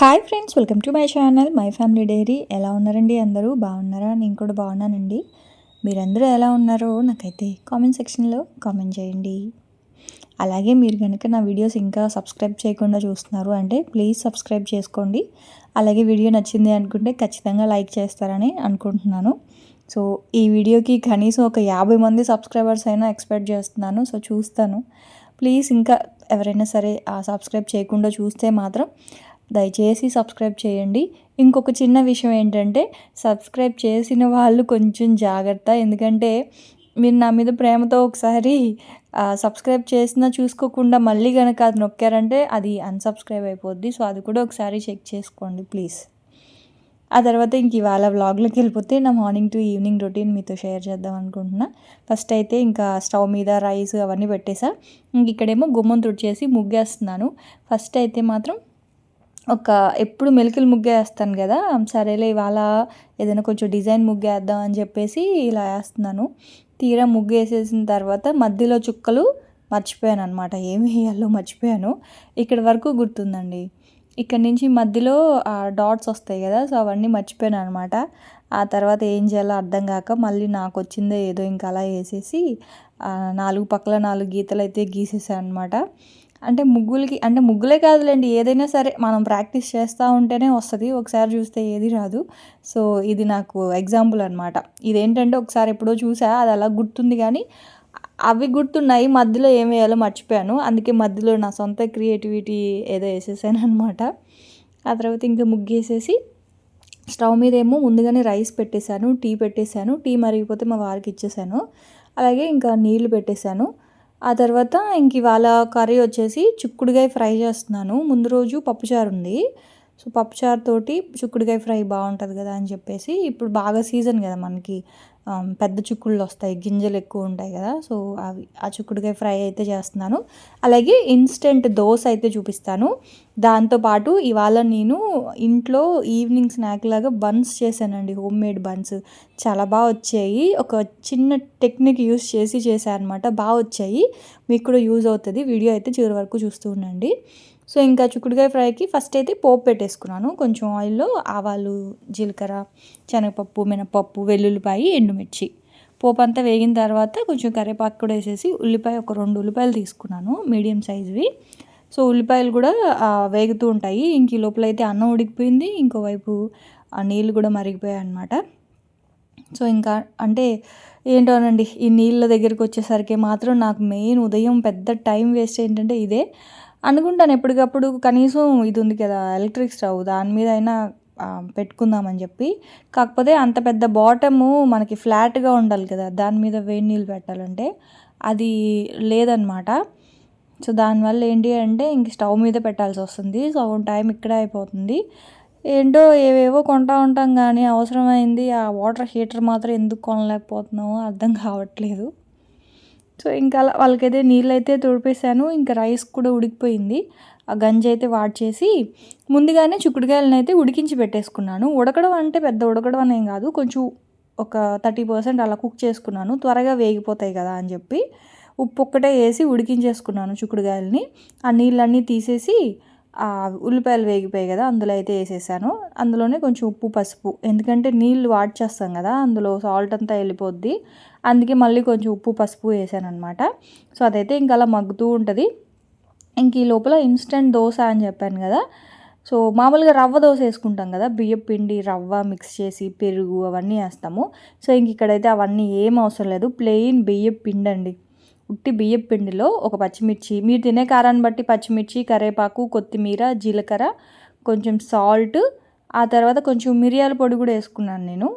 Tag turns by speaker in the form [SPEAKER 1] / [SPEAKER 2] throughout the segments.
[SPEAKER 1] Hi friends welcome to my channel my family diary ఎలా ఉన్నారండి అందరూ? బాగున్నారా? నేను కూడా బాగున్నానండి. మీరందరూ ఎలా ఉన్నారో నాకైతే కామెంట్ సెక్షన్లో కామెంట్ చేయండి. అలాగే మీరు కనుక నా వీడియోస్ ఇంకా సబ్స్క్రైబ్ చేయకుండా చూస్తున్నారు అంటే ప్లీజ్ సబ్స్క్రైబ్ చేసుకోండి. అలాగే వీడియో నచ్చింది అనుకుంటే ఖచ్చితంగా లైక్ చేస్తారని అనుకుంటున్నాను. సో ఈ వీడియోకి కనీసం ఒక యాభై మంది సబ్స్క్రైబర్స్ అయినా ఎక్స్పెక్ట్ చేస్తున్నాను. సో చూస్తాను. ప్లీజ్ ఇంకా ఎవరైనా సరే ఆ సబ్స్క్రైబ్ చేయకుండా చూస్తే మాత్రం దయచేసి సబ్స్క్రైబ్ చేయండి. ఇంకొక చిన్న విషయం ఏంటంటే సబ్స్క్రైబ్ చేసిన వాళ్ళు కొంచెం జాగ్రత్త. ఎందుకంటే మీరు నా మీద ప్రేమతో ఒకసారి సబ్స్క్రైబ్ చేసినా చూసుకోకుండా మళ్ళీ కనుక అది నొక్కారంటే అది అన్సబ్స్క్రైబ్ అయిపోద్ది. సో అది కూడా ఒకసారి చెక్ చేసుకోండి ప్లీజ్. ఆ తర్వాత ఇంక ఇవాళ వ్లాగ్లోకి వెళ్ళిపోతే నా మార్నింగ్ టు ఈవినింగ్ రొటీన్ మీతో షేర్ చేద్దాం అనుకుంటున్నా. ఫస్ట్ అయితే ఇంకా స్టవ్ మీద రైస్ అవన్నీ పెట్టేసా. ఇంక ఇక్కడేమో గుమ్మం తుడిచేసి ముగ్గేస్తున్నాను. ఫస్ట్ అయితే మాత్రం ఒక ఎప్పుడు మెలికలు ముగ్గే వేస్తాను కదా సరేలే ఇవాళ ఏదైనా కొంచెం డిజైన్ ముగ్గేద్దాం అని చెప్పేసి ఇలా వేస్తున్నాను. తీరా ముగ్గు వేసేసిన తర్వాత మధ్యలో చుక్కలు మర్చిపోయాను అనమాట ఏమి వేయాలో మర్చిపోయాను. ఇక్కడ వరకు గుర్తుందండి. ఇక్కడ నుంచి మధ్యలో డాట్స్ వస్తాయి కదా సో అవన్నీ మర్చిపోయాను అనమాట ఆ తర్వాత ఏం చేయాలో అర్థం కాక మళ్ళీ నాకు వచ్చిందే ఏదో ఇంకా అలా వేసేసి నాలుగు పక్కల నాలుగు గీతలు అయితే గీసేసాను అనమాట అంటే ముగ్గులకి అంటే ముగ్గులే కాదులేండి. ఏదైనా సరే మనం ప్రాక్టీస్ చేస్తూ ఉంటేనే వస్తుంది. ఒకసారి చూస్తే ఏది రాదు. సో ఇది నాకు ఎగ్జాంపుల్ అనమాట ఇదేంటంటే ఒకసారి ఎప్పుడో చూసా అది అలా గుర్తుంది కానీ అవి గుర్తున్నాయి. మధ్యలో ఏం వేయాలో మర్చిపోయాను. అందుకే మధ్యలో నా సొంత క్రియేటివిటీ ఏదో వేసేసాను అనమాట ఆ తర్వాత ఇంకా ముగ్గేసేసి స్టవ్ మీద ఏమో ముందుగానే రైస్ పెట్టేశాను టీ పెట్టేశాను. టీ మరిగిపోతే మా వారికి ఇచ్చేసాను. అలాగే ఇంకా నీళ్ళు పెట్టేశాను. ఆ తర్వాత ఇంక ఇవాళ కర్రీ వచ్చేసి చిక్కుడుగాయ ఫ్రై చేస్తున్నాను. ముందు రోజు పప్పుచారు ఉంది. సో పప్పుచారు తోటి చిక్కుడుకాయ ఫ్రై బాగుంటుంది కదా అని చెప్పేసి ఇప్పుడు బాగా సీజన్ కదా మనకి. పెద్ద చిక్కుళ్ళు వస్తాయి గింజలు ఎక్కువ ఉంటాయి కదా. సో అవి ఆ చిక్కుడుకాయ ఫ్రై అయితే చేస్తున్నాను. అలాగే ఇన్స్టెంట్ దోశ అయితే చూపిస్తాను. దాంతోపాటు ఇవాళ నేను ఇంట్లో ఈవినింగ్ స్నాక్ లాగా బన్స్ చేశానండి హోమ్ మేడ్ బన్స్. చాలా బాగా వచ్చాయి. ఒక చిన్న టెక్నిక్ యూస్ చేసి చేశాను అనమాట బాగా వచ్చాయి. మీకు కూడా యూజ్ అవుతుంది. వీడియో అయితే చివరి వరకు చూస్తూ ఉండండి. సో ఇంకా చిక్కుడుకాయ ఫ్రైకి ఫస్ట్ అయితే పోపు పెట్టేసుకున్నాను. కొంచెం ఆయిల్లో ఆవాలు జీలకర్ర శనగపప్పు మినపప్పు వెల్లుల్లిపాయ ఎండుమిర్చి. పోపు అంతా వేగిన తర్వాత కొంచెం కరివేపాకు కూడా వేసేసి ఉల్లిపాయ ఒక రెండు ఉల్లిపాయలు తీసుకున్నాను మీడియం సైజువి. సో ఉల్లిపాయలు కూడా వేగుతూ ఉంటాయి. ఇంక లోపల అయితే అన్నం ఉడికిపోయింది. ఇంకోవైపు ఆ నీళ్ళు కూడా మరిగిపోయాయి అనమాట సో ఇంకా అంటే ఏంటోనండి ఈ నీళ్ళ దగ్గరికి వచ్చేసరికి మాత్రం నాకు మెయిన్ ఉదయం పెద్ద టైం వేస్ట్ ఏంటంటే ఇదే. అనుకుంటాను ఎప్పటికప్పుడు కనీసం ఇది ఉంది కదా ఎలక్ట్రిక్ స్టవ్ దాని మీద అయినా పెట్టుకుందామని చెప్పి. కాకపోతే అంత పెద్ద బాటము మనకి ఫ్లాట్గా ఉండాలి కదా దాని మీద వేడి నీళ్ళు పెట్టాలంటే అది లేదనమాట. సో దానివల్ల ఏంటి అంటే ఇంక స్టవ్ మీద పెట్టాల్సి వస్తుంది. సో టైం ఇక్కడే అయిపోతుంది. ఏంటో ఏవేవో కొంటా ఉంటాం కానీ అవసరమైంది ఆ వాటర్ హీటర్ మాత్రం ఎందుకు కొనలేకపోతున్నామో అర్థం కావట్లేదు. సో ఇంకా వాళ్ళకైతే నీళ్ళు అయితే తుడిపేశాను. ఇంకా రైస్ కూడా ఉడికిపోయింది. ఆ గంజి అయితే వాడ్చేసి ముందుగానే చిక్కుడుకాయలను అయితే ఉడికించి పెట్టేసుకున్నాను. ఉడకడం అంటే పెద్ద ఉడకడం అనేం కాదు. కొంచెం ఒక థర్టీ పర్సెంట్ అలా కుక్ చేసుకున్నాను. త్వరగా వేగిపోతాయి కదా అని చెప్పి ఉప్పు ఒక్కటే వేసి ఉడికించేసుకున్నాను చిక్కుడుకాయలని. ఆ నీళ్ళన్నీ తీసేసి ఉల్లిపాయలు వేగిపోయాయి కదా అందులో అయితే వేసేసాను. అందులోనే కొంచెం ఉప్పు పసుపు ఎందుకంటే నీళ్ళు వాడ్ చేస్తాం కదా అందులో సాల్ట్ అంతా వెళ్ళిపోద్ది. అందుకే మళ్ళీ కొంచెం ఉప్పు పసుపు వేసాను అనమాట సో అదైతే ఇంకా అలా మగ్గుతూ ఉంటుంది. ఇంక ఈ లోపల ఇన్స్టెంట్ దోశ అని చెప్పాను కదా. సో మామూలుగా రవ్వ దోశ వేసుకుంటాం కదా. బియ్యం పిండి రవ్వ మిక్స్ చేసి పెరుగు అవన్నీ వేస్తాము. సో ఇంక ఇక్కడైతే అవన్నీ ఏం అవసరం లేదు. ప్లెయిన్ బియ్యం పిండి అండి ఉట్టి బియ్యం పిండిలో ఒక పచ్చిమిర్చి. మీరు తినే కారాన్ని బట్టి పచ్చిమిర్చి కరివేపాకు కొత్తిమీర జీలకర్ర కొంచెం సాల్ట్ ఆ తర్వాత కొంచెం మిరియాల పొడి కూడా వేసుకున్నాను నేను.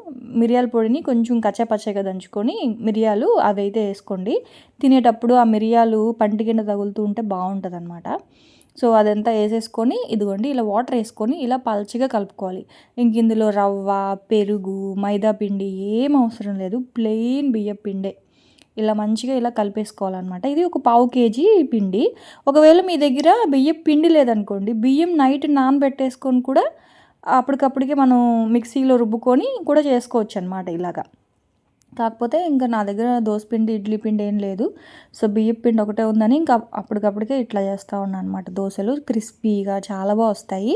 [SPEAKER 1] మిరియాల పొడిని కొంచెం కచ్చపచ్చగా దంచుకొని మిరియాలు అవైతే వేసుకోండి. తినేటప్పుడు ఆ మిరియాలు పంటికింద తగులుతూ ఉంటే బాగుంటుంది అనమాట సో అదంతా వేసేసుకొని ఇదిగోండి ఇలా వాటర్ వేసుకొని ఇలా పల్చగా కలుపుకోవాలి. ఇంక ఇందులో రవ్వ పెరుగు మైదా పిండి ఏం అవసరం లేదు. ప్లెయిన్ బియ్య పిండే. ఇలా మంచిగా ఇలా కలిపేసుకోవాలన్నమాట. ఇది ఒక పావు కేజీ పిండి. ఒకవేళ మీ దగ్గర బియ్యం పిండి లేదనుకోండి బియ్యం నైట్ నానబెట్టేసుకొని కూడా అప్పటికప్పటికి మనం మిక్సీలో రుబ్బుకొని కూడా చేసుకోవచ్చు అనమాట ఇలాగా. కాకపోతే ఇంకా నా దగ్గర పిండి ఇడ్లీ పిండి ఏం లేదు. సో బియ్యం పిండి ఒకటే ఉందని ఇంకా అప్పటికప్పటికే ఇట్లా చేస్తూ ఉన్నాను అనమాట దోశలు. క్రిస్పీగా చాలా బాగా వస్తాయి.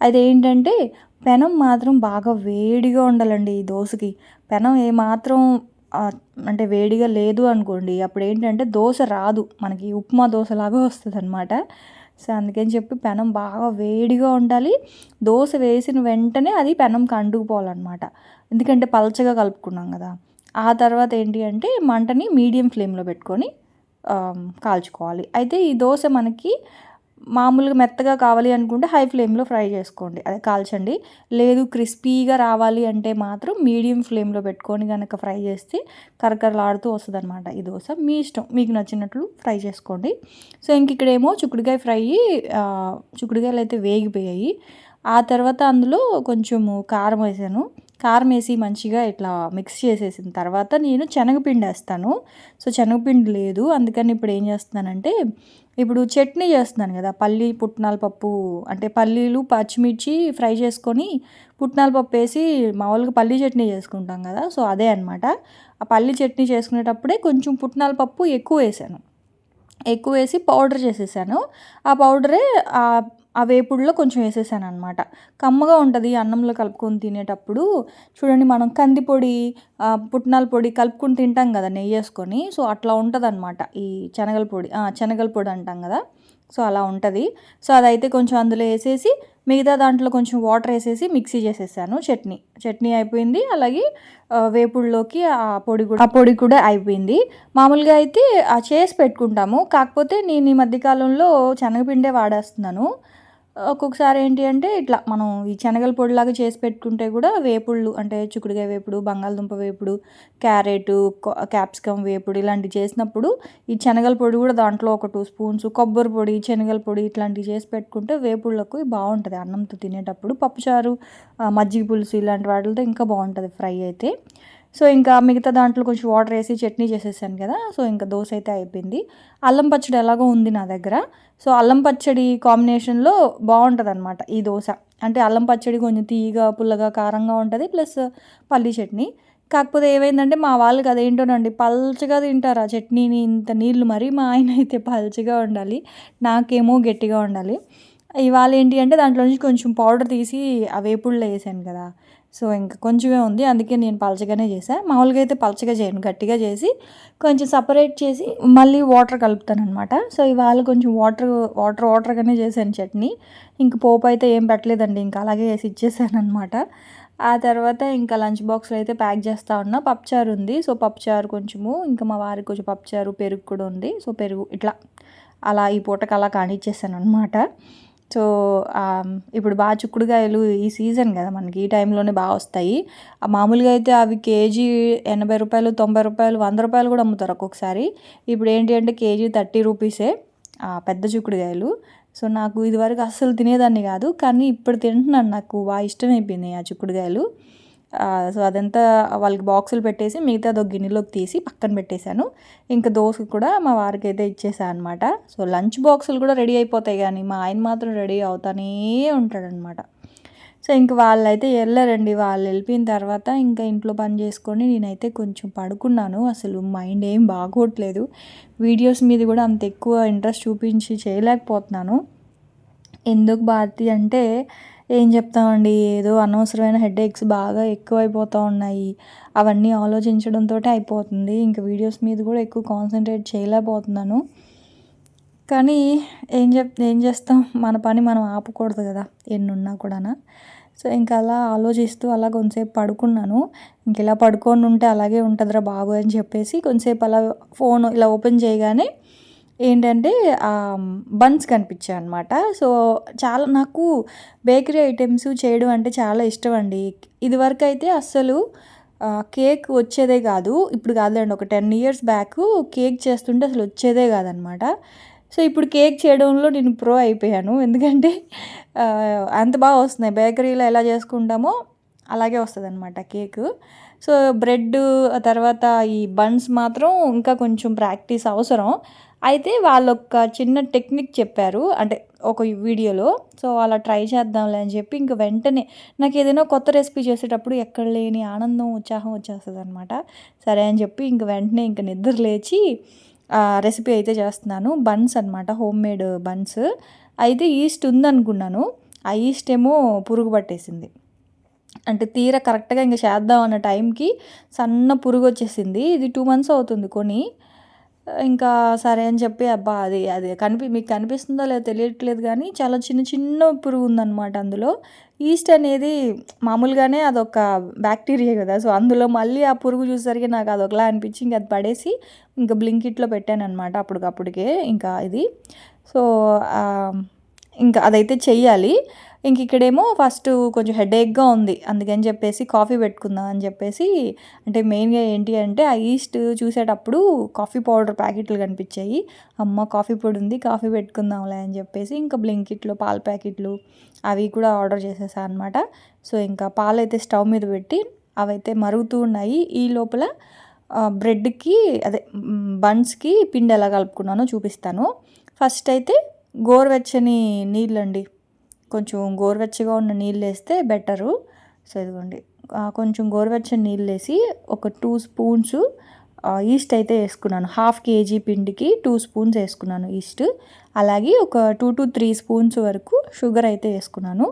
[SPEAKER 1] అది ఏంటంటే పెనం మాత్రం బాగా వేడిగా ఉండాలండి ఈ దోశకి. పెనం ఏమాత్రం అంటే వేడిగా లేదు అనుకోండి. అప్పుడు ఏంటంటే దోశ రాదు. మనకి ఉప్మా దోశలాగా వస్తుంది అనమాట సో అందుకని చెప్పి పెనం బాగా వేడిగా ఉండాలి. దోశ వేసిన వెంటనే అది పెనం అంటుకుపోవాలన్నమాట ఎందుకంటే పలచగా కలుపుకున్నాం కదా. ఆ తర్వాత ఏంటి అంటే మంటని మీడియం ఫ్లేమ్లో పెట్టుకొని కాల్చుకోవాలి. అయితే ఈ దోశ మనకి మామూలుగా మెత్తగా కావాలి అనుకుంటే హై ఫ్లేమ్లో ఫ్రై చేసుకోండి. అదే కాల్చండి. లేదు క్రిస్పీగా రావాలి అంటే మాత్రం మీడియం ఫ్లేమ్లో పెట్టుకొని కనుక ఫ్రై చేస్తే కరకరలాడుతూ వస్తుంది అనమాట ఈ దోశ మీ ఇష్టం. మీకు నచ్చినట్లు ఫ్రై చేసుకోండి. సో ఇంక ఇక్కడేమో చుక్కుడుకాయ ఫ్రై చుక్కుడుకాయలు అయితే వేగిపోయాయి. ఆ తర్వాత అందులో కొంచెము కారం వేసాను. కారం వేసి మంచిగా ఇట్లా మిక్స్ చేసేసిన తర్వాత నేను శనగపిండి వేస్తాను. సో శనగపిండి లేదు. అందుకని ఇప్పుడు ఏం చేస్తున్నానంటే ఇప్పుడు చట్నీ చేస్తున్నాను కదా పల్లి పుట్నాల పప్పు అంటే పల్లీలు పచ్చిమిర్చి ఫ్రై చేసుకొని పుట్నాల పప్పు వేసి మామూలుగా పల్లీ చట్నీ చేసుకుంటాం కదా సో అదే అనమాట ఆ పల్లి చట్నీ చేసుకునేటప్పుడే కొంచెం పుట్నాల పప్పు ఎక్కువ వేసాను. ఎక్కువ వేసి పౌడర్ చేసేసాను. ఆ పౌడరే ఆ వేపుడులో కొంచెం వేసేసాను అనమాట కమ్మగా ఉంటుంది అన్నంలో కలుపుకొని తినేటప్పుడు. చూడండి మనం కంది పొడి పుట్నాల పొడి కలుపుకొని తింటాం కదా నెయ్యి వేసుకొని సో అట్లా ఉంటుంది అనమాట ఈ శనగల పొడి శనగల పొడి అంటాం కదా. సో అలా ఉంటుంది. సో అదైతే కొంచెం అందులో వేసేసి మిగతా దాంట్లో కొంచెం వాటర్ వేసేసి మిక్సీ చేసేసాను. చట్నీ చట్నీ అయిపోయింది. అలాగే వేపుడులోకి ఆ పొడి కూడా ఆ పొడి కూడా అయిపోయింది. మామూలుగా అయితే ఆ చేసి పెట్టుకుంటాము. కాకపోతే నేను ఈ మధ్యకాలంలో శనగపిండే వాడేస్తున్నాను. ఒక్కొక్కసారి ఏంటి అంటే ఇట్లా మనం ఈ శనగల పొడిలాగా చేసి పెట్టుకుంటే కూడా వేపుళ్ళు అంటే చిక్కుడుకాయ వేపుడు బంగాళదుంప వేపుడు క్యారెట్ క్యాప్సికమ్ వేపుడు ఇలాంటివి చేసినప్పుడు ఈ శనగల పొడి కూడా దాంట్లో ఒక టూ స్పూన్స్ కొబ్బరి పొడి శనగల పొడి ఇట్లాంటివి చేసి పెట్టుకుంటే వేపుళ్ళకు బాగుంటుంది. అన్నంతో తినేటప్పుడు పప్పుచారు మజ్జిగ పులుసు ఇలాంటి వాటితో ఇంకా బాగుంటుంది ఫ్రై అయితే. సో ఇంకా మిగతా దాంట్లో కొంచెం వాటర్ వేసి చట్నీ చేసేసాను కదా సో ఇంకా దోశ అయితే అయిపోయింది. అల్లం పచ్చడి ఎలాగో ఉంది నా దగ్గర. సో అల్లం పచ్చడి కాంబినేషన్లో బాగుంటుంది అనమాట ఈ దోశ. అంటే అల్లం పచ్చడి కొంచెం తీయగా పుల్లగా కారంగా ఉంటుంది ప్లస్ పల్లీ చట్నీ. కాకపోతే ఏమైందంటే మా వాళ్ళకి అదేంటోనండి పల్చగా తింటారు ఆ చట్నీని ఇంత నీళ్ళు మరి మా ఆయన అయితే పల్చగా ఉండాలి నాకేమో గట్టిగా ఉండాలి ఇవాళ ఏంటి అంటే దాంట్లో నుంచి కొంచెం పౌడర్ తీసి ఆ వేపుడులో వేసాను కదా. సో ఇంకా కొంచెమే ఉంది. అందుకే నేను పలచగానే చేశాను మామూలుగా అయితే పలచగా చేయను. గట్టిగా చేసి కొంచెం సపరేట్ చేసి మళ్ళీ వాటర్ కలుపుతాను అనమాట సో ఇవాళ కొంచెం వాటర్ వాటర్ వాటర్గానే చేశాను చట్నీ. ఇంక పోపు అయితే ఏం పెట్టలేదండి. ఇంకా అలాగే వేసి ఇచ్చేసాను అనమాట ఆ తర్వాత ఇంకా లంచ్ బాక్స్లో అయితే ప్యాక్ చేస్తూ ఉన్నా. పప్పుచారు ఉంది. సో పప్పుచారు కొంచెము. ఇంకా మా వారికి కొంచెం పప్పుచారు పెరుగు కూడా ఉంది. సో పెరుగు ఇట్లా. అలా ఈ పూటకు అలా కానిచ్చేసాను అనమాట సో ఇప్పుడు బాగా చిక్కుడుకాయలు ఈ సీజన్ కదా మనకి ఈ టైంలోనే బాగా వస్తాయి. మామూలుగా అయితే అవి కేజీ ఎనభై రూపాయలు తొంభై రూపాయలు వంద రూపాయలు కూడా అమ్ముతారు ఒక్కొక్కసారి. ఇప్పుడు ఏంటి అంటే కేజీ థర్టీ రూపీసే పెద్ద చిక్కుడుకాయలు. సో నాకు ఇదివరకు అస్సలు తినేదాన్ని కాదు కానీ ఇప్పుడు తింటున్నాను నాకు బాగా ఇష్టమైపోయింది ఆ చిక్కుడుకాయలు. సో అదంతా వాళ్ళకి బాక్సులు పెట్టేసి మిగతా ఒక గిన్నెలోకి తీసి పక్కన పెట్టేశాను. ఇంకా దోశ కూడా మా వారికి అయితే ఇచ్చేసాను అనమాట సో లంచ్ బాక్సులు కూడా రెడీ అయిపోతాయి కానీ మా ఆయన మాత్రం రెడీ అవుతానే ఉంటాడనమాట సో ఇంక వాళ్ళైతే వెళ్ళారండి. వాళ్ళు వెళ్ళిపోయిన తర్వాత ఇంకా ఇంట్లో పని చేసుకొని నేనైతే కొంచెం పడుకున్నాను. అసలు మైండ్ ఏం బాగోట్లేదు. వీడియోస్ మీద కూడా అంత ఎక్కువ ఇంట్రెస్ట్ చూపించి చేయలేకపోతున్నాను. ఎందుకు భారతి అంటే ఏం చెప్తామండి? ఏదో అనవసరమైన హెడేక్స్ బాగా ఎక్కువైపోతూ ఉన్నాయి. అవన్నీ ఆలోచించడంతో అయిపోతుంది. ఇంకా వీడియోస్ మీద కూడా ఎక్కువ కాన్సన్ట్రేట్ చేయలేకపోతున్నాను. కానీ ఏం చెప్ ఏం చేస్తాం? మన పని మనం ఆపకూడదు కదా ఎన్నున్నా కూడా సో ఇంకా అలా ఆలోచిస్తూ అలా కొంతసేపు పడుకున్నాను. ఇంక ఇలా పడుకొని ఉంటే అలాగే ఉంటుందిరా బాబు అని చెప్పేసి కొంతసేపు అలా ఫోన్ ఇలా ఓపెన్ చేయగానే ఏంటంటే బన్స్ కనిపించాయి అనమాట సో చాలా నాకు బేకరీ ఐటమ్స్ చేయడం అంటే చాలా ఇష్టం అండి ఇదివరకు అయితే అస్సలు కేక్ వచ్చేదే కాదు. ఇప్పుడు కాదులేండి ఒక టెన్ ఇయర్స్ బ్యాక్ కేక్ చేస్తుంటే అసలు వచ్చేదే కాదనమాట సో ఇప్పుడు కేక్ చేయడంలో నేను ప్రో అయిపోయాను. ఎందుకంటే అంత బాగా వస్తున్నాయి. బేకరీలో ఎలా చేసుకుంటామో అలాగే వస్తుంది అనమాట కేక్. సో బ్రెడ్ తర్వాత ఈ బన్స్ మాత్రం ఇంకా కొంచెం ప్రాక్టీస్ అవసరం. అయితే వాళ్ళు ఒక చిన్న టెక్నిక్ చెప్పారు అంటే ఒక వీడియోలో. సో అలా ట్రై చేద్దాంలే అని చెప్పి ఇంక వెంటనే నాకు ఏదైనా కొత్త రెసిపీ చేసేటప్పుడు ఎక్కడ లేని ఆనందం ఉత్సాహం వచ్చేస్తుంది అనమాట సరే అని చెప్పి ఇంక వెంటనే ఇంక నిద్ర లేచి రెసిపీ అయితే చేస్తున్నాను. బన్స్ అనమాట హోమ్ మేడ్ బన్స్. అయితే ఈస్ట్ ఉందనుకున్నాను. ఆ ఈస్ట్ ఏమో పురుగు పట్టేసింది. అంటే తీర కరెక్ట్గా ఇంకా చేద్దాం అన్న టైంకి సన్న పురుగు వచ్చేసింది ఇది టూ మంత్స్ అవుతుంది కొని. ఇంకా సరే అని చెప్పి అబ్బా అది అది కనిపి మీకు కనిపిస్తుందో లేదో తెలియట్లేదు కానీ చాలా చిన్న చిన్న పురుగు ఉందన్నమాట అందులో. ఈస్ట్ అనేది మామూలుగానే అదొక బ్యాక్టీరియా కదా. సో అందులో మళ్ళీ ఆ పురుగు చూసేసరికి నాకు అదొకలా అనిపించి ఇంకా అది పడేసి ఇంకా బ్లింకిట్లో పెట్టాను అనమాట అప్పటికప్పటికే ఇంకా ఇది. సో ఇంకా అదైతే చెయ్యాలి. ఇంక ఇక్కడేమో ఫస్ట్ కొంచెం హెడేక్గా ఉంది. అందుకని చెప్పేసి కాఫీ పెట్టుకుందాం అని చెప్పేసి అంటే మెయిన్గా ఏంటి అంటే ఆ ఈస్ట్ చూసేటప్పుడు కాఫీ పౌడర్ ప్యాకెట్లు కనిపించాయి. అమ్మ కాఫీ పొడి ఉంది కాఫీ పెట్టుకుందాంలే అని చెప్పేసి ఇంకా బ్లింకిట్లు పాల ప్యాకెట్లు అవి కూడా ఆర్డర్ చేసేసా అనమాట సో ఇంకా పాలు అయితే స్టవ్ మీద పెట్టి అవైతే మరుగుతూ ఉన్నాయి. ఈ లోపల బ్రెడ్కి అదే బన్స్కి పిండి ఎలా కలుపుకున్నానో చూపిస్తాను. ఫస్ట్ అయితే గోరువెచ్చని నీళ్ళండి. కొంచెం గోరువెచ్చగా ఉన్న నీళ్ళు వేస్తే బెటరు. సో ఇదిగోండి. కొంచెం గోరువెచ్చని నీళ్ళు వేసి ఒక టూ స్పూన్స్ ఈస్ట్ అయితే వేసుకున్నాను. హాఫ్ కేజీ పిండికి టూ స్పూన్స్ వేసుకున్నాను ఈస్ట్. అలాగే ఒక టూ టు త్రీ స్పూన్స్ వరకు షుగర్ అయితే వేసుకున్నాను.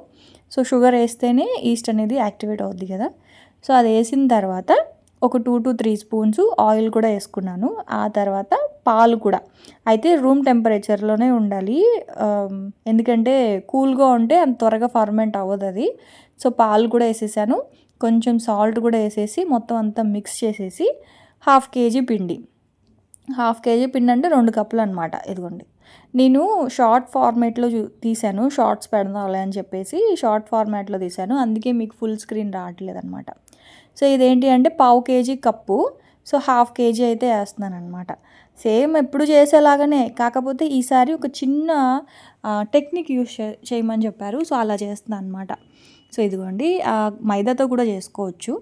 [SPEAKER 1] సో షుగర్ వేస్తేనే ఈస్ట్ అనేది యాక్టివేట్ అవుద్ది కదా. సో అది వేసిన తర్వాత ఒక two to three spoons oil కూడా వేసుకున్నాను. ఆ తర్వాత పాలు కూడా. అయితే రూమ్ టెంపరేచర్లోనే ఉండాలి. ఎందుకంటే కూల్గా ఉంటే అంత త్వరగా ఫర్మెంట్ అవ్వదు అది. సో పాలు కూడా వేసేసాను. కొంచెం సాల్ట్ కూడా వేసేసి మొత్తం అంతా మిక్స్ చేసేసి హాఫ్ కేజీ పిండి. హాఫ్ కేజీ పిండి అంటే రెండు కప్పులు అనమాట ఇదిగోండి. నేను షార్ట్ ఫార్మేట్లో చూ తీశాను. షార్ట్స్ పెడదాంలే అని చెప్పేసి షార్ట్ ఫార్మాట్లో తీశాను. అందుకే మీకు ఫుల్ స్క్రీన్ రావట్లేదు అనమాట సో ఇదేంటి అంటే పావు KG cup. So half KG అయితే వేస్తున్నాను అనమాట సేమ్ ఎప్పుడు చేసేలాగానే కాకపోతే ఈసారి ఒక చిన్న టెక్నిక్ యూస్ చేయమని చెప్పారు. సో అలా చేస్తున్నాను అనమాట సో ఇదిగోండి మైదాతో కూడా చేసుకోవచ్చు.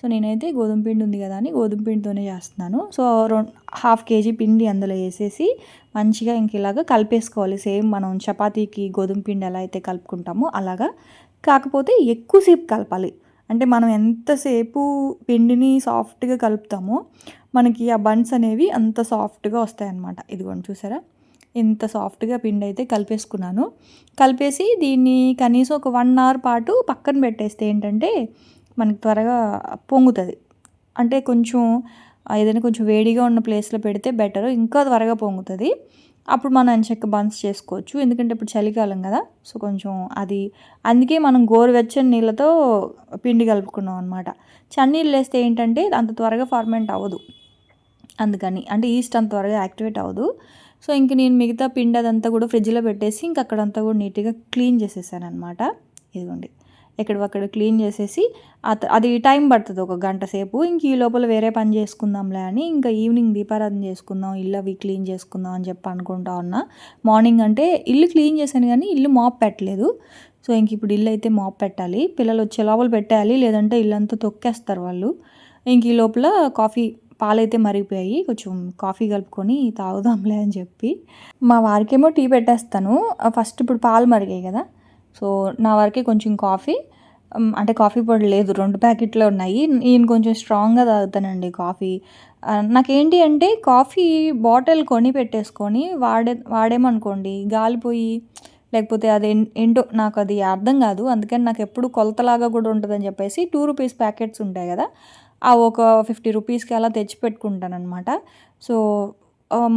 [SPEAKER 1] సో నేనైతే గోధుమ పిండి ఉంది కదా అని గోధుమ పిండితోనే చేస్తున్నాను. సో హాఫ్ కేజీ పిండి అందులో వేసేసి మంచిగా ఇంక ఇలాగా కలిపేసుకోవాలి. సేమ్ మనం చపాతీకి గోధుమ పిండి ఎలా అయితే కలుపుకుంటామో అలాగా. కాకపోతే ఎక్కువసేపు కలపాలి. అంటే మనం ఎంతసేపు పిండిని సాఫ్ట్గా కలుపుతామో మనకి ఆ బన్స్ అనేవి అంత సాఫ్ట్గా వస్తాయన్నమాట. ఇదిగోండి చూసారా? ఇంత సాఫ్ట్గా పిండి అయితే కలిపేసుకున్నాను. కలిపేసి దీన్ని కనీసం ఒక వన్ అవర్ పాటు పక్కన పెట్టేస్తే ఏంటంటే మనకి త్వరగా పొంగుతుంది. అంటే కొంచెం ఏదైనా కొంచెం వేడిగా ఉన్న ప్లేస్లో పెడితే బెటర్ ఇంకా త్వరగా పొంగుతుంది. అప్పుడు మనం చెక్క బన్స్ చేసుకోవచ్చు. ఎందుకంటే ఇప్పుడు చలికాలం కదా సో కొంచెం అది అందుకే మనం గోరువెచ్చని నీళ్ళతో పిండి కలుపుకున్నాం అనమాట చన్నీళ్ళు వేస్తే ఏంటంటే అంత త్వరగా ఫార్మెంట్ అవ్వదు. అందుకని అంటే ఈస్ట్ అంత త్వరగా యాక్టివేట్ అవ్వదు. సో ఇంక నేను మిగతా పిండి అదంతా కూడా ఫ్రిడ్జ్లో పెట్టేసి ఇంక అక్కడంతా కూడా నీట్గా క్లీన్ చేసేసాను అనమాట ఇదిగోండి. ఎక్కడక్కడ క్లీన్ చేసేసి అది టైం పడుతుంది ఒక గంట సేపు. ఇంక ఈ లోపల వేరే పని చేసుకుందాంలే అని ఇంకా ఈవినింగ్ దీపారాధన చేసుకుందాం ఇల్లు అవి క్లీన్ చేసుకుందాం అని చెప్పి అనుకుంటా ఉన్నా. మార్నింగ్ అంటే ఇల్లు క్లీన్ చేశాను కానీ ఇల్లు మాప్ పెట్టలేదు. సో ఇంక ఇప్పుడు ఇల్లు అయితే మాప్ పెట్టాలి. పిల్లలు వచ్చే లోపల పెట్టాలి లేదంటే ఇల్లంతా తొక్కేస్తారు వాళ్ళు. ఇంక ఈ లోపల కాఫీ పాలైతే మరిగిపోయాయి. కొంచెం కాఫీ కలుపుకొని తాగుదాంలే అని చెప్పి. మా వారికేమో టీ పెట్టేస్తాను. ఫస్ట్ ఇప్పుడు పాలు మరిగాయి కదా. సో నా వరకే కొంచెం కాఫీ. అంటే కాఫీ పొడి లేదు రెండు ప్యాకెట్లు ఉన్నాయి. నేను కొంచెం స్ట్రాంగ్గా తాగుతానండి కాఫీ. నాకేంటి అంటే కాఫీ బాటిల్ కొని పెట్టేసుకొని వాడే వాడేమనుకోండి గాలిపోయి లేకపోతే అది ఏంటో నాకు అది అర్థం కాదు. అందుకని నాకు ఎప్పుడు కొలతలాగా కూడా ఉంటుందని చెప్పేసి టూ రూపీస్ ప్యాకెట్స్ ఉంటాయి కదా ఆ ఒక ఫిఫ్టీ రూపీస్కి అలా తెచ్చి పెట్టుకుంటాను అనమాట సో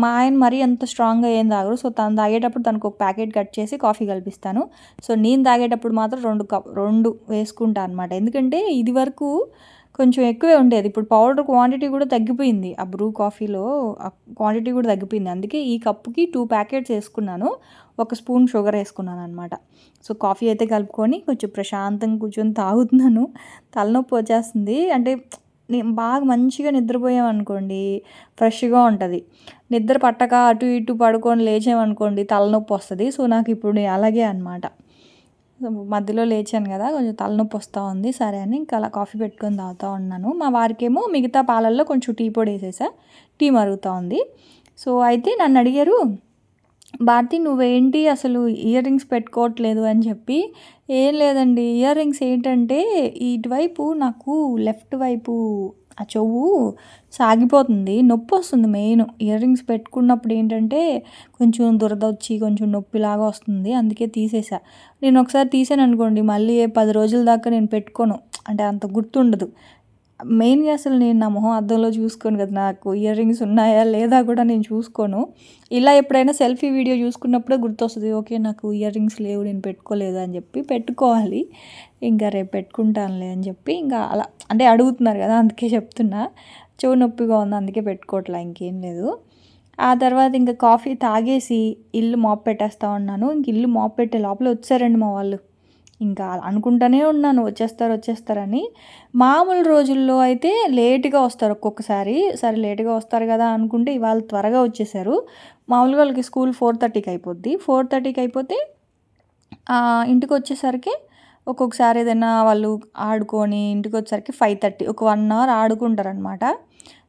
[SPEAKER 1] మా ఆయన మరీ అంత స్ట్రాంగ్గా ఏం తాగరు సో తను తాగేటప్పుడు తనకు ఒక ప్యాకెట్ కట్ చేసి కాఫీ కల్పిస్తాను. సో నేను తాగేటప్పుడు మాత్రం రెండు కప్ రెండు వేసుకుంటాను అనమాట ఎందుకంటే ఇది వరకు కొంచెం ఎక్కువే ఉండేది. ఇప్పుడు పౌడర్ క్వాంటిటీ కూడా తగ్గిపోయింది. ఆ బ్రూ కాఫీలో క్వాంటిటీ కూడా తగ్గిపోయింది. అందుకే ఈ కప్పుకి టూ ప్యాకెట్స్ వేసుకున్నాను. ఒక స్పూన్ షుగర్ వేసుకున్నాను అనమాట సో కాఫీ అయితే కలుపుకొని కొంచెం ప్రశాంతంగా కూర్చొని తాగుతున్నాను. తలనొప్పి వచ్చేస్తుంది. అంటే బాగా మంచిగా నిద్రపోయామనుకోండి ఫ్రెష్గా ఉంటుంది. నిద్ర పట్టక అటు ఇటు పడుకొని లేచామనుకోండి తలనొప్పి వస్తుంది. సో నాకు ఇప్పుడు అలాగే అనమాట మధ్యలో లేచాను కదా కొంచెం తలనొప్పి వస్తూ ఉంది సరే అని ఇంకా అలా కాఫీ పెట్టుకొని తాగుతూ ఉన్నాను. మా వారికేమో మిగతా పాలల్లో కొంచెం టీ పొడి వేసేసా టీ మరుగుతూ ఉంది. సో అయితే నన్ను అడిగారు భారతి నువ్వేంటి అసలు ఇయర్ రింగ్స్ పెట్టుకోవట్లేదు అని చెప్పి ఏం లేదండి ఇయర్ రింగ్స్ ఏంటంటే ఇటువైపు నాకు లెఫ్ట్ వైపు ఆ చెవు సాగిపోతుంది నొప్పి వస్తుంది మెయిన్. ఇయర్ రింగ్స్ పెట్టుకున్నప్పుడు ఏంటంటే కొంచెం దురద వచ్చి కొంచెం నొప్పిలాగా వస్తుంది అందుకే తీసేసా. నేను ఒకసారి తీసాను అనుకోండి మళ్ళీ పది రోజుల దాకా నేను పెట్టుకోను అంటే అంత గుర్తుండదు. మెయిన్గా అసలు నేను నా మొహం అద్దంలో చూసుకోను కదా నాకు ఇయర్ రింగ్స్ ఉన్నాయా లేదా కూడా నేను చూసుకోను. ఇలా ఎప్పుడైనా సెల్ఫీ వీడియో చూసుకున్నప్పుడే గుర్తొస్తుంది ఓకే నాకు ఇయర్ రింగ్స్ లేవు నేను పెట్టుకోలేదు? అని చెప్పి పెట్టుకోవాలి. ఇంకా రేపు పెట్టుకుంటానులే అని చెప్పి ఇంకా అలా అంటే అడుగుతున్నారు కదా అందుకే చెప్తున్నా. చెవు నొప్పిగా ఉంది? అందుకే పెట్టుకోవట్లే ఇంకేం లేదు. ఆ తర్వాత ఇంకా కాఫీ తాగేసి ఇల్లు మాప్ పెట్టేస్తా ఉన్నాను. ఇంక ఇల్లు మాప్ పెట్టే లోపల వచ్చారండి మా వాళ్ళు. ఇంకా అనుకుంటూనే ఉన్నాను. వచ్చేస్తారు వచ్చేస్తారని. మామూలు రోజుల్లో అయితే లేట్గా వస్తారు ఒక్కొక్కసారి. సరే లేట్గా వస్తారు కదా అనుకుంటే ఇవాళ త్వరగా వచ్చేసారు. మామూలుగా వాళ్ళకి స్కూల్ ఫోర్ థర్టీకి అయిపోద్ది. ఫోర్ థర్టీకి అయిపోతే ఇంటికి వచ్చేసరికి ఒక్కొక్కసారి ఏదైనా వాళ్ళు ఆడుకొని ఇంటికి వచ్చేసరికి ఫైవ్ థర్టీ ఒక వన్ అవర్ ఆడుకుంటారనమాట.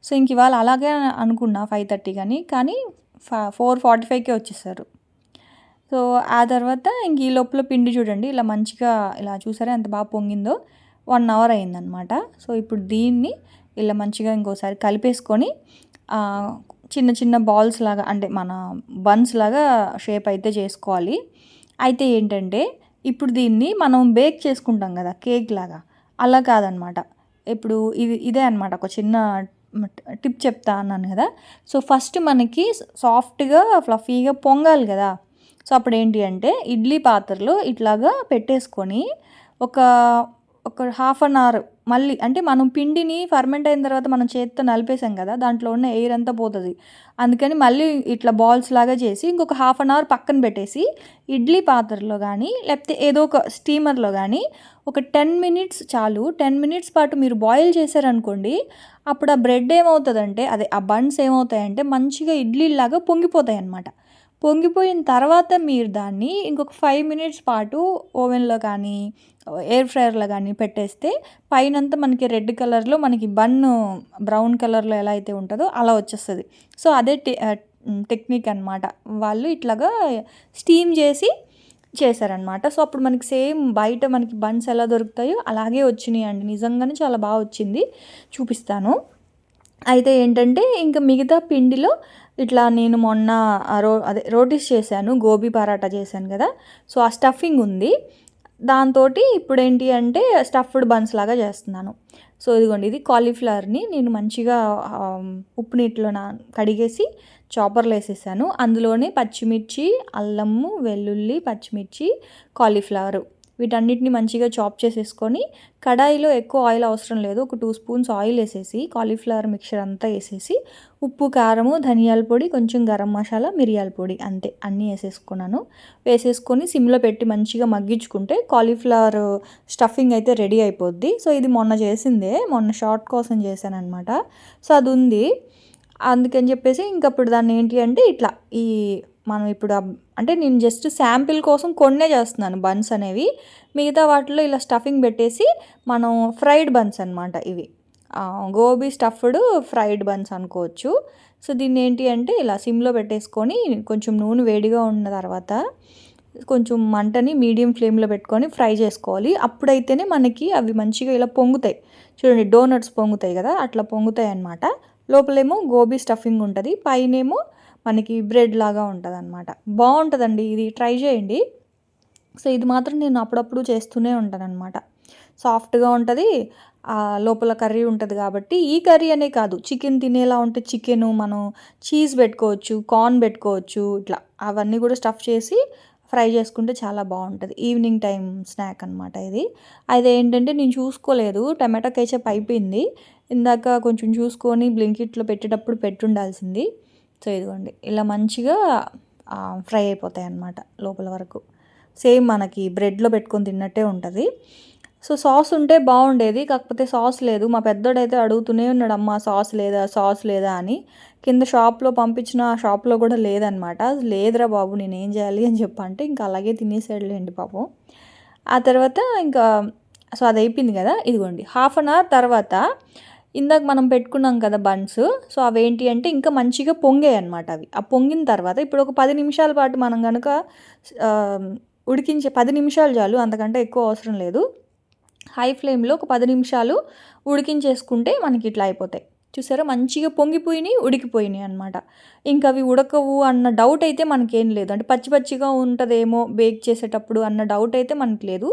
[SPEAKER 1] సో ఇంక ఇవాళ అలాగే అనుకున్నా ఫైవ్ థర్టీ కానీ కానీ ఫోర్ ఫార్టీ ఫైవ్కే వచ్చేసారు. సో ఆ తర్వాత ఇంక ఈ లోపల పిండి చూడండి ఇలా మంచిగా ఇలా చూసారా ఎంత బాగా పొంగిందో? వన్ అవర్ అయిందనమాట. సో ఇప్పుడు దీన్ని ఇలా మంచిగా ఇంకోసారి కలిపేసుకొని చిన్న చిన్న బాల్స్ లాగా అంటే మన బన్స్ లాగా షేప్ అయితే చేసుకోవాలి. అయితే ఏంటంటే ఇప్పుడు దీన్ని మనం బేక్ చేసుకుంటాం కదా కేక్ లాగా. అలా కాదనమాట. ఇప్పుడు ఇది ఇదే అనమాట. ఒక చిన్న టిప్ చెప్తా అన్నాను కదా. సో ఫస్ట్ మనకి సాఫ్ట్గా ఫ్లఫీగా పొంగాలి కదా. సో అప్పుడు ఏంటి అంటే ఇడ్లీ పాత్రలో ఇట్లాగా పెట్టేసుకొని ఒక ఒక హాఫ్ అన్ అవర్ మళ్ళీ అంటే మనం పిండిని ఫర్మెంట్ అయిన తర్వాత మనం చేతితో నలిపేసాం కదా దాంట్లో ఉన్న ఎయిర్ అంతా పోతుంది. అందుకని మళ్ళీ ఇట్లా బాల్స్ లాగా చేసి ఇంకొక హాఫ్ అన్ అవర్ పక్కన పెట్టేసి ఇడ్లీ పాత్రలో కానీ లేకపోతే ఏదో ఒక స్టీమర్లో కానీ ఒక టెన్ మినిట్స్ చాలు టెన్ మినిట్స్ పాటు మీరు బాయిల్ చేశారనుకోండి అప్పుడు ఆ బ్రెడ్ ఏమవుతుందంటే అదే ఆ బన్స్ ఏమవుతాయంటే మంచిగా ఇడ్లీలాగా పొంగిపోతాయి అన్నమాట పొంగిపోయిన తర్వాత మీరు దాన్ని ఇంకొక ఫైవ్ మినిట్స్ పాటు ఓవెన్లో కానీ ఎయిర్ ఫ్రైయర్లో కానీ పెట్టేస్తే పైనంతా మనకి రెడ్ కలర్లో మనకి బన్ బ్రౌన్ కలర్లో ఎలా అయితే ఉంటుందో అలా వచ్చేస్తుంది. సో అదే టెక్నిక్ అనమాట వాళ్ళు ఇట్లాగా స్టీమ్ చేసి చేశారనమాట సో అప్పుడు మనకి సేమ్ బయట మనకి బన్స్ ఎలా దొరుకుతాయో అలాగే వచ్చినాయి అండి నిజంగానే చాలా బాగా వచ్చింది. చూపిస్తాను. అయితే ఏంటంటే ఇంకా మిగతా పిండిలో ఇట్లా నేను మొన్న రో అదే రోటీస్ చేశాను గోబీ పరాటా చేశాను కదా. సో ఆ స్టఫింగ్ ఉంది. దాంతో ఇప్పుడు ఏంటి అంటే స్టఫ్డ్ బన్స్ లాగా చేస్తున్నాను. సో ఇదిగోండి ఇది కాలీఫ్లవర్ని నేను మంచిగా ఉప్పు నీటిలో నా కడిగేసి చాపర్లో వేసేసాను. అందులోనే పచ్చిమిర్చి అల్లము వెల్లుల్లి పచ్చిమిర్చి కాలీఫ్లవర్. వీటన్నిటిని మంచిగా చాప్ చేసేసుకొని కడాయిలో ఎక్కువ ఆయిల్ అవసరం లేదు. ఒక టూ స్పూన్స్ ఆయిల్ వేసేసి కాలీఫ్లవర్ మిక్చర్ అంతా వేసేసి ఉప్పు కారము ధనియాల పొడి కొంచెం గరం మసాలా మిరియాల పొడి అంతే. అన్నీ వేసేసుకున్నాను. వేసేసుకొని సిమ్లో పెట్టి మంచిగా మగ్గించుకుంటే కాలీఫ్లవర్ స్టఫింగ్ అయితే రెడీ అయిపోద్ది. సో ఇది మొన్న చేసిందే. మొన్న షార్ట్ కోసం చేశాను అనమాట సో అది ఉంది. అందుకని చెప్పేసి ఇంకప్పుడు దాన్ని ఏంటి అంటే ఇట్లా ఈ మనం ఇప్పుడు అంటే నేను జస్ట్ శాంపిల్ కోసం కొన్నే చేస్తున్నాను బన్స్ అనేవి. మిగతా వాటిలో ఇలా స్టఫింగ్ పెట్టేసి మనం ఫ్రైడ్ బన్స్ అనమాట ఇవి. గోబీ స్టఫ్డ్ ఫ్రైడ్ బన్స్ అనుకోవచ్చు. సో దీన్ని ఏంటి అంటే ఇలా సిమ్లో పెట్టేసుకొని కొంచెం నూనె వేడిగా ఉన్న తర్వాత కొంచెం మంటని మీడియం ఫ్లేమ్లో పెట్టుకొని ఫ్రై చేసుకోవాలి. అప్పుడైతేనే మనకి అవి మంచిగా ఇలా పొంగుతాయి. చూడండి డోనట్స్ పొంగుతాయి కదా అట్లా పొంగుతాయి అన్నమాట. లోపలేమో గోబీ స్టఫింగ్ ఉంటుంది. పైనేమో మనకి బ్రెడ్ లాగా ఉంటుంది అనమాట బాగుంటుందండి ఇది ట్రై చేయండి. సో ఇది మాత్రం నేను అప్పుడప్పుడు చేస్తూనే ఉంటానన్నమాట. సాఫ్ట్గా ఉంటుంది లోపల కర్రీ ఉంటుంది కాబట్టి ఈ కర్రీ అనే కాదు. చికెన్ తినేలా ఉంటే చికెన్ మనం చీజ్ పెట్టుకోవచ్చు కార్న్ పెట్టుకోవచ్చు ఇట్లా. అవన్నీ కూడా స్టఫ్ చేసి ఫ్రై చేసుకుంటే చాలా బాగుంటుంది ఈవినింగ్ టైం స్నాక్ అనమాట ఇది. అది ఏంటంటే నేను చూసుకోలేదు టమాటా కేచప్ అయిపోయింది. ఇందాక కొంచెం చూసుకొని బ్లింకిట్లో పెట్టేటప్పుడు పెట్టుండాల్సింది. సో ఇదిగోండి. ఇలా మంచిగా ఫ్రై అయిపోతాయి అన్నమాట లోపల వరకు. సేమ్ మనకి బ్రెడ్లో పెట్టుకొని తిన్నట్టే ఉంటుంది. సో సాస్ ఉంటే బాగుండేది కాకపోతే సాస్ లేదు. మా పెద్దోడైతే అడుగుతూనే ఉన్నాడు అమ్మ సాస్ లేదా సాస్ లేదా అని. కింద షాప్లో పంపించిన ఆ షాప్లో కూడా లేదనమాట లేదురా బాబు నేను ఏం చేయాలి అని చెప్పంటే ఇంకా అలాగే తినేసాడులేండి పాపం. ఆ తర్వాత ఇంకా సో అది అయిపోయింది కదా. ఇదిగోండి. హాఫ్ అన్ అవర్ తర్వాత ఇందాక మనం పెట్టుకున్నాం కదా బన్స్ సో అవేంటి అంటే ఇంకా మంచిగా పొంగాయి అనమాట అవి. ఆ పొంగిన తర్వాత ఇప్పుడు ఒక పది నిమిషాల పాటు మనం కనుక ఉడికించే పది నిమిషాలు చాలు అంతకంటే ఎక్కువ అవసరం లేదు. హై ఫ్లేమ్లో ఒక పది నిమిషాలు ఉడికించేసుకుంటే మనకి ఇట్లా అయిపోతాయి. చూసారా? మంచిగా పొంగిపోయినాయి ఉడికిపోయినాయి అనమాట ఇంకా అవి ఉడకవు అన్న డౌట్ అయితే మనకేం లేదు. అంటే పచ్చి పచ్చిగా ఉంటుందేమో బేక్ చేసేటప్పుడు అన్న డౌట్ అయితే మనకు లేదు.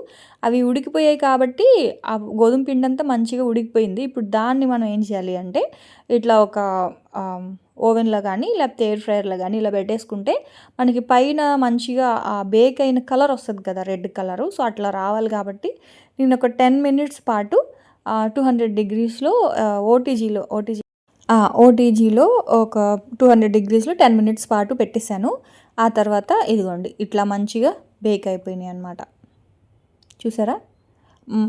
[SPEAKER 1] అవి ఉడికిపోయాయి కాబట్టి ఆ గోధుమ పిండి అంతా మంచిగా ఉడికిపోయింది. ఇప్పుడు దాన్ని మనం ఏం చేయాలి అంటే ఇట్లా ఒక ఓవెన్లో కానీ లేకపోతే ఎయిర్ ఫ్రైయర్లో కానీ ఇలా పెట్టేసుకుంటే మనకి పైన మంచిగా ఆ బేక్ అయిన కలర్ వస్తుంది కదా రెడ్ కలరు సో అట్లా రావాలి కాబట్టి నేను ఒక టెన్ మినిట్స్ పాటు టూ హండ్రెడ్ డిగ్రీస్లో ఓటీజీలో ఓటీజీ ఓటీజీలో ఒక టూ హండ్రెడ్ డిగ్రీస్లో టెన్ మినిట్స్ పాటు పెట్టేశాను. ఆ తర్వాత ఇదిగోండి ఇట్లా మంచిగా బేక్ అయిపోయినాయి అనమాట చూసారా?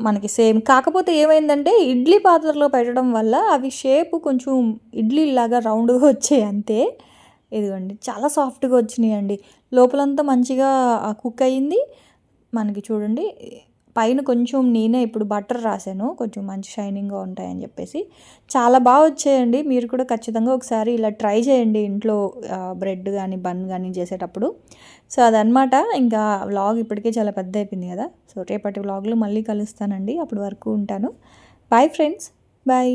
[SPEAKER 1] మనకి సేమ్. కాకపోతే ఏమైందంటే ఇడ్లీ పాత్రలో పెట్టడం వల్ల అవి షేప్ కొంచెం ఇడ్లీ లాగా రౌండ్గా వచ్చాయి అంతే. ఇదిగోండి చాలా సాఫ్ట్గా వచ్చినాయండి. లోపలంతా మంచిగా కుక్ అయ్యింది మనకి చూడండి పైన కొంచెం నేనే ఇప్పుడు బటర్ రాశాను కొంచెం మంచి షైనింగ్గా ఉంటాయని చెప్పేసి. చాలా బాగా వచ్చాయండి. మీరు కూడా ఖచ్చితంగా ఒకసారి ఇలా ట్రై చేయండి ఇంట్లో బ్రెడ్ కానీ బన్ కానీ చేసేటప్పుడు. సో అదనమాట ఇంకా వ్లాగ్ ఇప్పటికే చాలా పెద్ద అయిపోయింది కదా. సో రేపటి వ్లాగ్లో మళ్ళీ కలుస్తానండి. అప్పటి వరకు ఉంటాను. Bye friends. బాయ్.